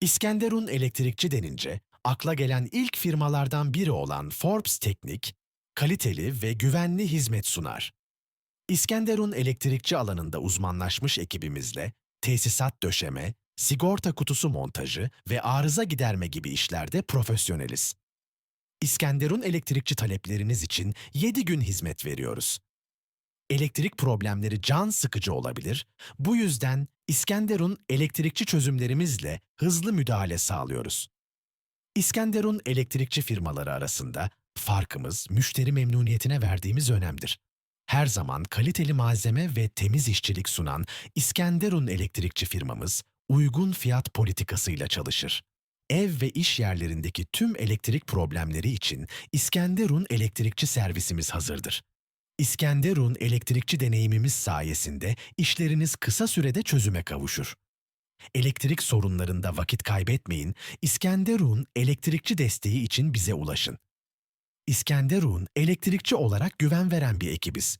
İskenderun elektrikçi denince akla gelen ilk firmalardan biri olan Forbes Teknik, kaliteli ve güvenli hizmet sunar. İskenderun elektrikçi alanında uzmanlaşmış ekibimizle tesisat döşeme, sigorta kutusu montajı ve arıza giderme gibi işlerde profesyoneliz. İskenderun elektrikçi talepleriniz için 7 gün hizmet veriyoruz. Elektrik problemleri can sıkıcı olabilir. Bu yüzden İskenderun elektrikçi çözümlerimizle hızlı müdahale sağlıyoruz. İskenderun elektrikçi firmaları arasında farkımız müşteri memnuniyetine verdiğimiz önemdir. Her zaman kaliteli malzeme ve temiz işçilik sunan İskenderun elektrikçi firmamız uygun fiyat politikasıyla çalışır. Ev ve iş yerlerindeki tüm elektrik problemleri için İskenderun elektrikçi servisimiz hazırdır. İskenderun elektrikçi deneyimimiz sayesinde işleriniz kısa sürede çözüme kavuşur. Elektrik sorunlarında vakit kaybetmeyin, İskenderun elektrikçi desteği için bize ulaşın. İskenderun elektrikçi olarak güven veren bir ekibiz.